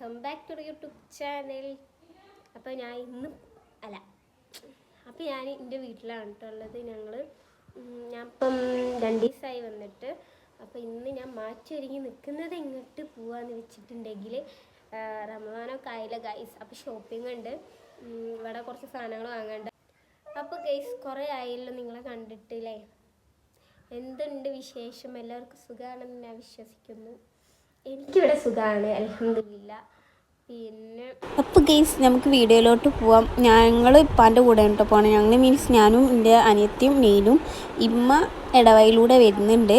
Welcome back to YouTube channel അപ്പോൾ ഞാൻ ഇന്ന് അല്ല. അപ്പോൾ ഞാൻ എന്റെ വീട്ടിലാണ് കേട്ടോ ഉള്ളത്. ഞങ്ങൾ ഞാൻ ഇപ്പം രണ്ട് ദിവസമായി വന്നിട്ട്. അപ്പോൾ ഇന്ന് ഞാൻ മാറ്റി ഒരുങ്ങി നിൽക്കുന്നത് എങ്ങോട്ട് പോവാന്ന് വെച്ചിട്ടുണ്ടെങ്കിൽ റമദാനൊക്കെ ആയില്ല ഗൈസ് അപ്പോൾ ഷോപ്പിംഗ് ഉണ്ട്. ഇവിടെ കുറച്ച് സാധനങ്ങൾ വാങ്ങാണ്ട്. അപ്പോൾ ഗൈസ് കുറേ ആയല്ലോ നിങ്ങളെ കണ്ടിട്ടില്ലേ എന്തുണ്ട് വിശേഷം? എല്ലാവർക്കും സുഖമാണെന്ന് ഞാൻ വിശ്വസിക്കുന്നു. എനിക്കിവിടെ സുഖമാണ് അലഹമില്ല പിന്നെ അപ്പോൾ ഗെയ്സ് നമുക്ക് വീഡിയോയിലോട്ട് പോവാം. ഞങ്ങൾ ഇപ്പാന്റെ കൂടെ കേട്ടോ പോകണം ഞങ്ങൾ മീൻസ് ഞാനും എന്റെ അനിയത്തിയും നെയ്നും ഇമ്മ ഇടവയിലൂടെ വരുന്നുണ്ട്.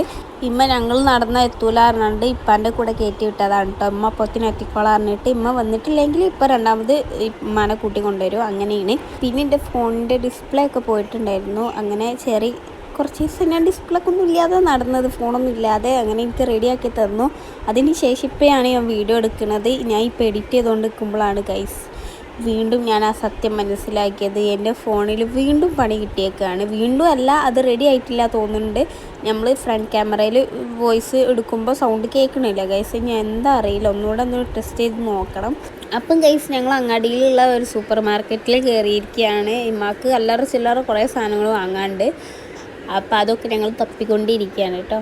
ഇമ്മ ഞങ്ങൾ നടന്ന എത്തൂല പറഞ്ഞിട്ട് ഇപ്പാന്റെ കൂടെ കയറ്റി വിട്ടതാണ് കേട്ടോ ഇമ്മ അപ്പത്തിന് എത്തിക്കോളാം പറഞ്ഞിട്ട് ഇമ്മ വന്നിട്ടില്ലെങ്കിൽ ഇപ്പം രണ്ടാമത് ഇമ്മനെ കൂട്ടി കൊണ്ടുവരും. അങ്ങനെയാണ്. പിന്നെ എന്റെ ഫോണിന്റെ ഡിസ്പ്ലേ ഒക്കെ പോയിട്ടുണ്ടായിരുന്നു. അങ്ങനെ ചെറിയ കുറച്ച് ദിവസം ഞാൻ ഡിസ്പ്ലേ ഒക്കെ ഒന്നും ഇല്ലാതെ നടന്നത് ഫോണൊന്നും ഇല്ലാതെ അങ്ങനെ എനിക്ക് റെഡിയാക്കി തന്നു. അതിന് ശേഷം ഇപ്പോഴാണ് ഞാൻ വീഡിയോ എടുക്കുന്നത്. ഞാൻ ഇപ്പോൾ എഡിറ്റ് ചെയ്തുകൊണ്ട് നിൽക്കുമ്പോഴാണ് ഗൈസ് വീണ്ടും ഞാൻ ആ സത്യം മനസ്സിലാക്കിയത്. എന്റെ ഫോണിൽ വീണ്ടും പണി കിട്ടിയേക്കാണ്. വീണ്ടും അല്ല അത് റെഡി ആയിട്ടില്ല തോന്നുന്നുണ്ട്. നമ്മൾ ഫ്രണ്ട് ക്യാമറയിൽ വോയിസ് എടുക്കുമ്പോൾ സൗണ്ട് കേൾക്കണില്ല ഗൈസ് ഞാൻ എന്താ അറിയില്ല. ഒന്നുകൂടെ ഒന്ന് ടെസ്റ്റ് ചെയ്ത് നോക്കണം. അപ്പം ഗൈസ് ഞങ്ങൾ അങ്ങാടിയിലുള്ള ഒരു സൂപ്പർ മാർക്കറ്റിൽ കയറിയിരിക്കുകയാണ് ഇമ്മാക്ക് അല്ലറ ചില്ലറ കുറേ സാധനങ്ങൾ വാങ്ങാണ്ട്. അപ്പം അതൊക്കെ ഞങ്ങൾ തപ്പിക്കൊണ്ടിരിക്കുകയാണ് കേട്ടോ.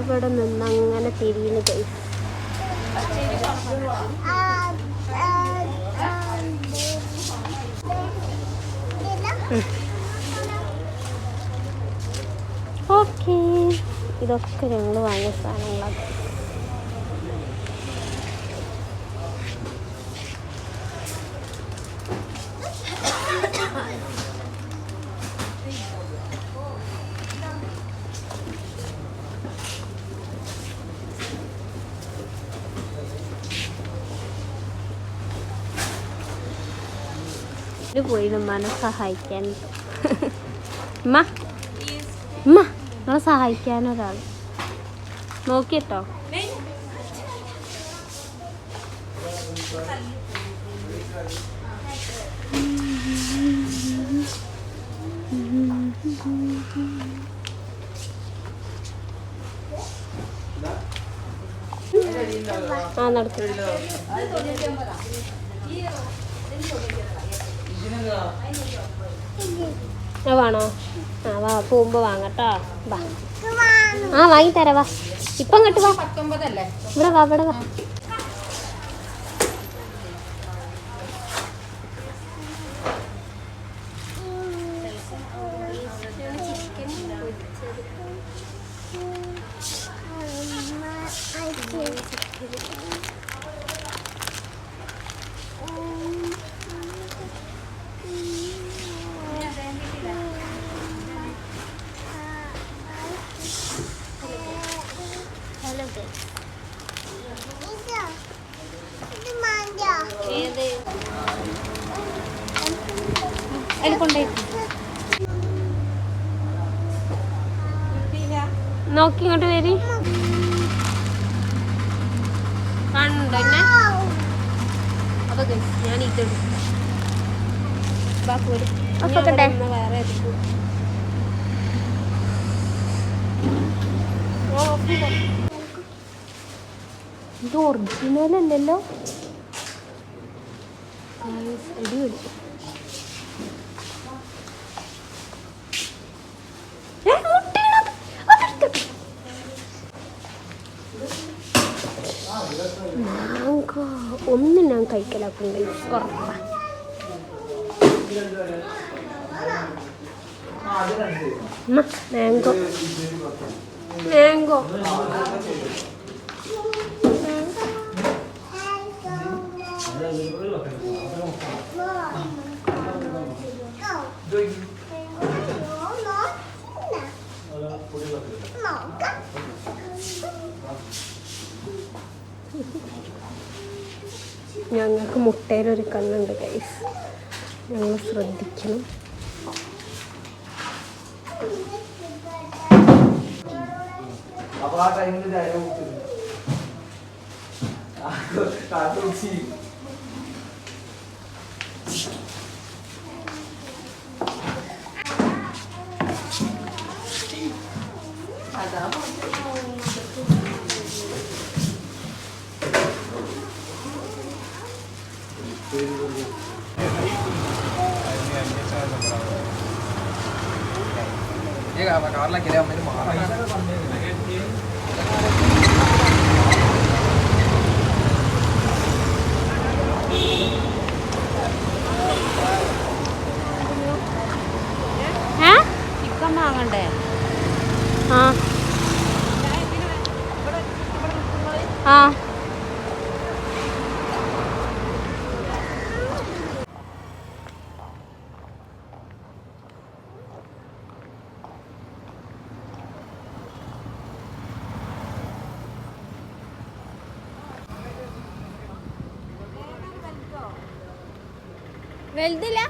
ഇവിടെ നിന്ന് അങ്ങനെ തിരിയുന്നു ഓക്കെ. ഇതൊക്കെ ഞങ്ങൾ വാങ്ങിയ സാധനങ്ങളാണ് പോയി ഉമ്മാനെ സഹായിക്കാൻ. ഉമ്മ. ഉമ്മ നിങ്ങളെ സഹായിക്കാൻ ഒരാൾ. നോക്കിട്ടോ. ആ നടക്കും. വേണോ? ആ വാ പോകുമ്പോ വാങ്ങട്ടോ വാ. ആ വാങ്ങി തരാ വാ. ഇപ്പൊ അങ്ങോട്ട് വാ. ഇവിടെ വാ ഇവിടെ വാ. ഏത്? അതിൽ കൊണ്ടേ നോക്കി ഇങ്ങോട്ട് വരി. കാണുന്നുണ്ടോ എന്നെ? അപ്പൊ ഞാൻ വേറെ. ഓ, ചെയ്തോ. ഇത് ഒറിജിനൽ ഒന്നും ഞാൻ കഴിക്കലാക്കും. ഉറപ്പാ. മാങ്കോ മാങ്കോ ഞങ്ങൾക്ക് മുട്ടയിലൊരു കണ്ണുണ്ട് ഗൈസ് ഞങ്ങൾ ശ്രദ്ധിക്കണം. അപ്പൊ ആ ടൈമിൽ ഡയലോഗ് കൊടുത്തിരുന്നു കാറിലാക്കിയാലേ അമ്മേന് മാറാം ചിക്കൻ വാങ്ങണ്ടേ? ആ. ആ. വലുതില്ല?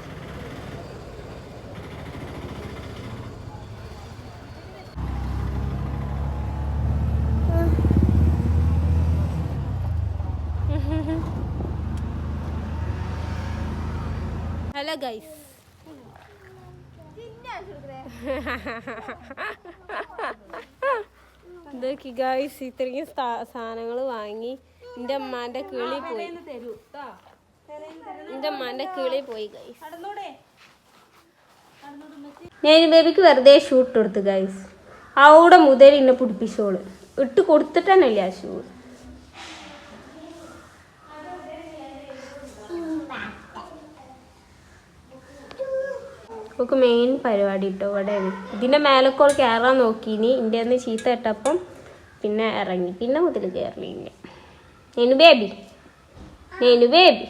ഹലോ ഗൈസ് ഇതൊക്കെ ഗൈസ് ഇത്രയും സാധനങ്ങൾ വാങ്ങി എന്റെ അമ്മാന്റെ കിളി പോയി. എന്റെ അമ്മാന്റെ കിളി പോയി ഗൈസ് ഞാൻ ബേബിക്ക് വെറുതെ ഷൂട്ട് കൊടുത്തു ഗൈസ് അവിടെ മുതൽ എന്നെ പിടിപ്പിച്ചോൾ. ഇട്ട് കൊടുത്തിട്ടന്നല്ലേ ആ ഷൂ നമുക്ക് മെയിൻ പരിപാടി കേട്ടോ ഇവിടെ. ഇതിന്റെ മേലക്കോൾ കയറാൻ നോക്കിനി. ഇന്റെ ഒന്ന് ചീത്ത ഇട്ടപ്പം പിന്നെ ഇറങ്ങി. പിന്നെ മുതൽ കയറിയില്ല നേനു ബേബി നേനു ബേബി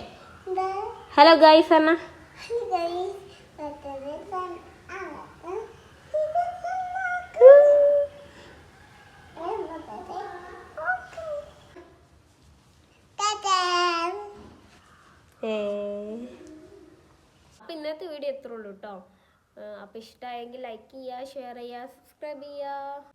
ഹലോ ഗൈസ് അണ്ണ. അപ്പം ഇന്നത്തെ വീഡിയോ എത്ര ഉള്ളൂ കേട്ടോ അപ്പം ഇഷ്ടമായെങ്കിൽ ലൈക്ക് ചെയ്യുക ഷെയർ ചെയ്യുക സബ്സ്ക്രൈബ് ചെയ്യുക